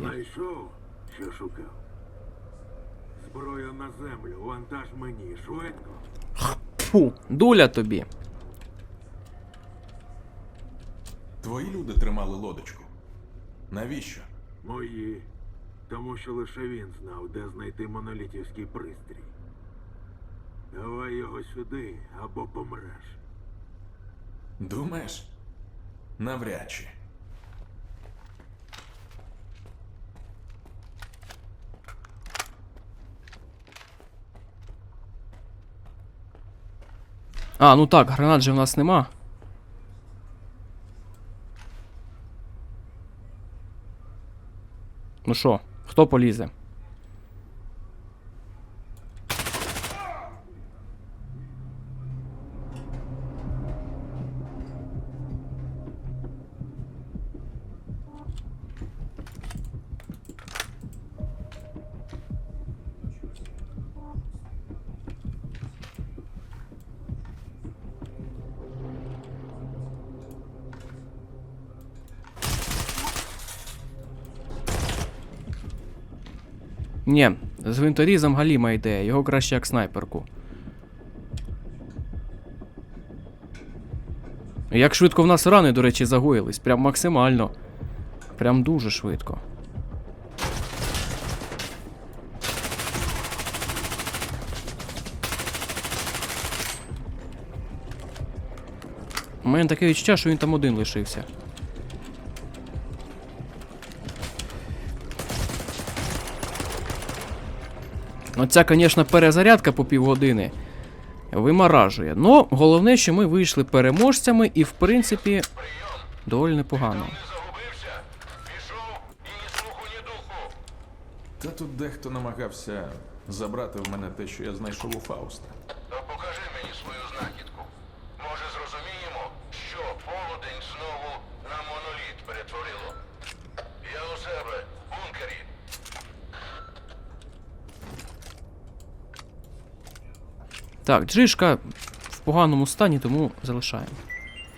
роботі. Знайшов, що шукав. Зброю на землю, вантаж мені, швидко. Фу, дуля тобі. Твої люди тримали лодочку. Навіщо? Мої. Тому що лише він знав, де знайти монолітівський пристрій. Давай його сюди або помреш. Думаєш? Навряд чи. А, ну так, гранат же в нас нема. Ну що, хто полізе? Ні, з гвинторізом галіма ідея, його краще як снайперку. Як швидко в нас рани, до речі, загоїлись, прям максимально. Прям дуже швидко. У мене таке відчуття, що він там один лишився. Оця, звісно, перезарядка по півгодини вимаражує. Ну, головне, що ми вийшли переможцями і, в принципі, доволі непогано. Та тут дехто намагався забрати в мене те, що я знайшов у Фауста. Так, джишка в поганому стані, тому залишаємо.